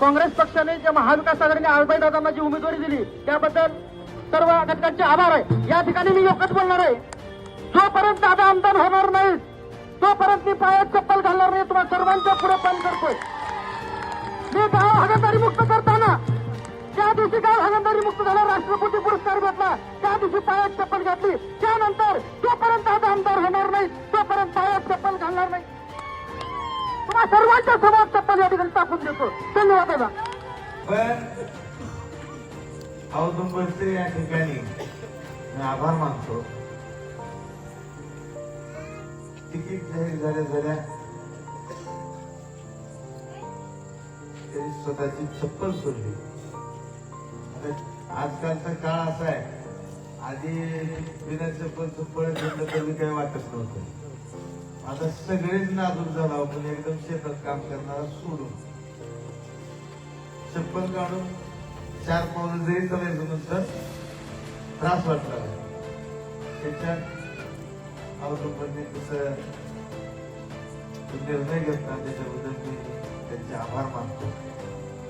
काँग्रेस पक्षाने जे महाविकास आघाडीने आळबाई दादांना जी उमेदवारी दिली त्याबद्दल सर्व घटकांचे आभार आहे. या ठिकाणी मी एकच बोलणार आहे. जोपर्यंत दादा आमदार होणार नाही तोपर्यंत मी पायात चप्पल घालणार नाही तुम्हाला सर्वांच्या पुढे बंद करतोय. मी गाव हागणदारी मुक्त करताना त्या दिवशी गाव हागणदारी मुक्त झाला राष्ट्रपती पुरस्कार भेटला त्या दिवशी पायात चप्पल घातली. त्यानंतर जोपर्यंत दादा आमदार होणार नाही तोपर्यंत पायात चप्पल घालणार नाही. तुम्हा सर्वांचा समाज चप्पल या ठिकाणी टाकून देतो. धन्यवाद दादा. औदुंबरचे या ठिकाणी. मी आभार मानतो. तिकीट जाहीर झाल्या झाल्या. त्यांनी स्वतःची चप्पल सोडली. आजकालचा काळ असा आहे. आधी बिना चप्पल पळत घेतलं तरी काही वाटत नव्हतं. आता सगळेच नाजूक झाला पण एकदम शेतात काम करणारा सोडून. चप्पल काढून चार पावलं जरी चालायचं नंतर त्रास वाटला. त्याच्यात अवलंबने तसं निर्णय घेतला त्याच्याबद्दल मी त्यांचे आभार मानतो.